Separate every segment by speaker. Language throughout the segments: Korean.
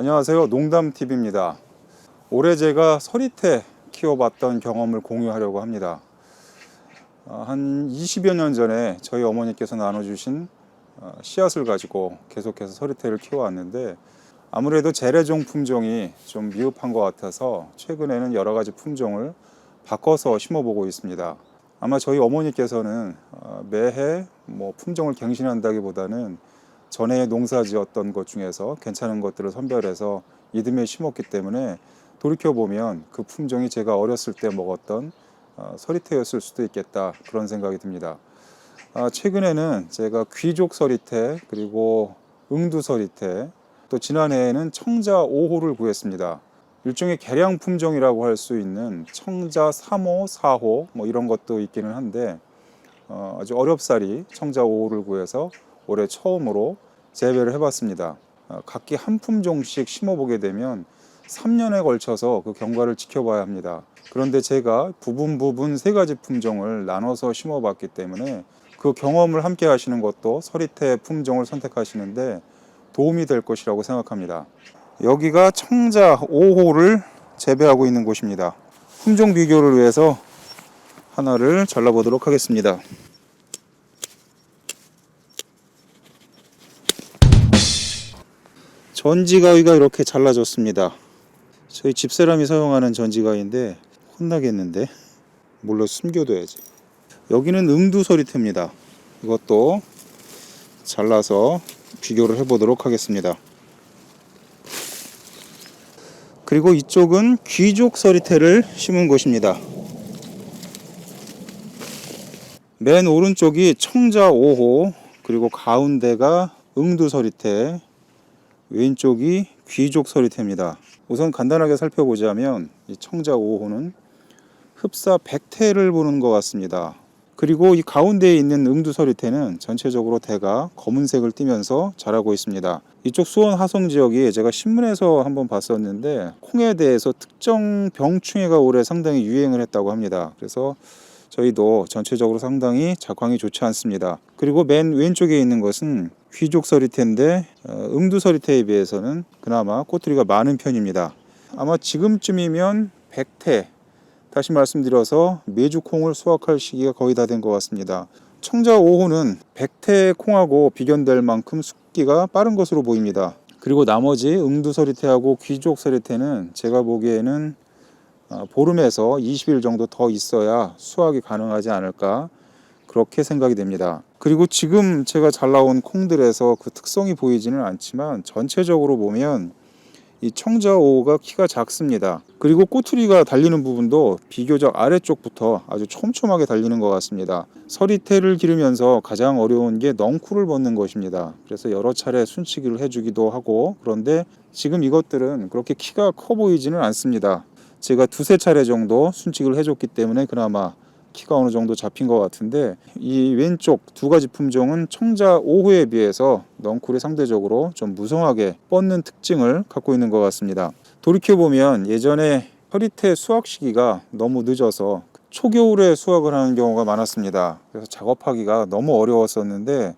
Speaker 1: 안녕하세요. 농담TV입니다. 올해 제가 서리태 키워봤던 경험을 공유하려고 합니다. 어, 한 20여 년 전에 저희 어머니께서 나눠주신 어, 씨앗을 가지고 계속해서 서리태를 키워왔는데 아무래도 재래종 품종이 좀 미흡한 것 같아서 최근에는 여러 가지 품종을 바꿔서 심어보고 있습니다. 아마 저희 어머니께서는 어, 매해 뭐 품종을 갱신한다기보다는 전에 농사 지었던 것 중에서 괜찮은 것들을 선별해서 이듬해 심었기 때문에 돌이켜 보면 그 품종이 제가 어렸을 때 먹었던 어, 서리태였을 수도 있겠다 그런 생각이 듭니다. 아, 최근에는 제가 귀족 서리태 그리고 응두 서리태 또 지난해에는 청자 5호를 구했습니다. 일종의 개량 품종이라고 할 수 있는 청자 3호, 4호 뭐 이런 것도 있기는 한데 어, 아주 어렵사리 청자 5호를 구해서 올해 처음으로 재배를 해봤습니다. 어, 각기 한 품종씩 심어보게 되면 3년에 걸쳐서 그 경과를 지켜봐야 합니다. 그런데 제가 부분 부분 세 가지 품종을 나눠서 심어봤기 때문에 그 경험을 함께 하시는 것도 서리태 품종을 선택하시는데 도움이 될 것이라고 생각합니다. 여기가 청자 5호를 재배하고 있는 곳입니다. 품종 비교를 위해서 하나를 잘라보도록 하겠습니다. 전지가위가 이렇게 잘라졌습니다. 저희 집사람이 사용하는 전지가위인데 혼나겠는데 몰라 숨겨둬야지. 여기는 응두 서리태입니다. 이것도 잘라서 비교를 해보도록 하겠습니다. 그리고 이쪽은 귀족 서리태를 심은 곳입니다. 맨 오른쪽이 청자 5호, 그리고 가운데가 응두 서리태, 왼쪽이 귀족 서리태입니다. 우선 간단하게 살펴보자면 이 청자 5호는 흡사 100태를 보는 것 같습니다. 그리고 이 가운데에 있는 응두 서리태는 전체적으로 대가 검은색을 띠면서 자라고 있습니다. 이쪽 수원 하성 지역이 제가 신문에서 한번 봤었는데 콩에 대해서 특정 병충해가 올해 상당히 유행을 했다고 합니다. 그래서 저희도 전체적으로 상당히 작황이 좋지 않습니다. 그리고 맨 왼쪽에 있는 것은 귀족 서리태인데 어, 응두 서리태에 비해서는 그나마 꼬투리가 많은 편입니다. 아마 지금쯤이면 100태 다시 말씀드려서 메주 콩을 수확할 시기가 거의 다 된 것 같습니다. 청자 5호는 100태 콩하고 비견될 만큼 숙기가 빠른 것으로 보입니다. 그리고 나머지 응두 서리태하고 귀족 서리태는 제가 보기에는 어, 보름에서 20일 정도 더 있어야 수확이 가능하지 않을까 그렇게 생각이 됩니다. 그리고 지금 제가 잘 나온 콩들에서 그 특성이 보이지는 않지만 전체적으로 보면 이 청자 5호가 키가 작습니다. 그리고 꼬투리가 달리는 부분도 비교적 아래쪽부터 아주 촘촘하게 달리는 것 같습니다. 서리태를 기르면서 가장 어려운 게 넝쿨을 벗는 것입니다. 그래서 여러 차례 순치기를 해주기도 하고 그런데 지금 이것들은 그렇게 키가 커 보이지는 않습니다. 제가 두세 차례 정도 순치기를 해줬기 때문에 그나마 키가 어느 정도 잡힌 것 같은데 이 왼쪽 두 가지 품종은 청자 5호에 비해서 넝쿨이 상대적으로 좀 무성하게 뻗는 특징을 갖고 있는 것 같습니다. 돌이켜 보면 예전에 허리태 수확 시기가 너무 늦어서 초겨울에 수확을 하는 경우가 많았습니다. 그래서 작업하기가 너무 어려웠었는데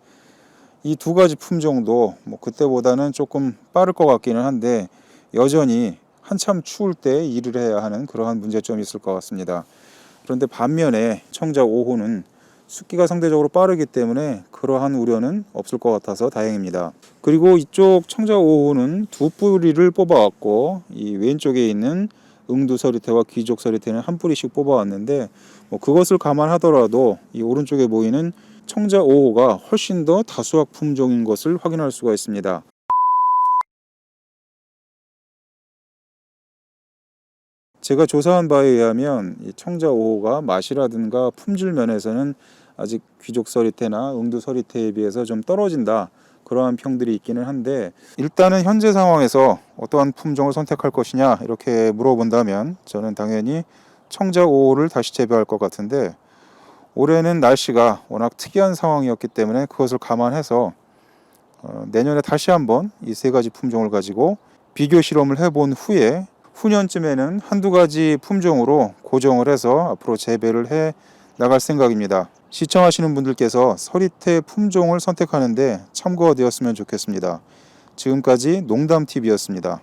Speaker 1: 이 두 가지 품종도 뭐 그때보다는 조금 빠를 것 같기는 한데 여전히 한참 추울 때 일을 해야 하는 그러한 문제점이 있을 것 같습니다. 그런데 반면에 청자 5호는 숫기가 상대적으로 빠르기 때문에 그러한 우려는 없을 것 같아서 다행입니다. 그리고 이쪽 청자 5호는 두 뿌리를 뽑아왔고 이 왼쪽에 있는 응두 서리태와 귀족 서리태는 한 뿌리씩 뽑아왔는데 뭐 그것을 감안하더라도 이 오른쪽에 보이는 청자 5호가 훨씬 더 다수학 품종인 것을 확인할 수가 있습니다. 제가 조사한 바에 의하면 이 청자 5호가 맛이라든가 품질 면에서는 아직 귀족 서리태나 응두 서리태에 비해서 좀 떨어진다. 그러한 평들이 있기는 한데 일단은 현재 상황에서 어떠한 품종을 선택할 것이냐 이렇게 물어본다면 저는 당연히 청자 5호를 다시 재배할 것 같은데 올해는 날씨가 워낙 특이한 상황이었기 때문에 그것을 감안해서 어, 내년에 다시 한번 이 세 가지 품종을 가지고 비교 실험을 해본 후에 후년쯤에는 한두 가지 품종으로 고정을 해서 앞으로 재배를 해 나갈 생각입니다. 시청하시는 분들께서 서리태 품종을 선택하는데 참고가 되었으면 좋겠습니다. 지금까지 농담TV였습니다.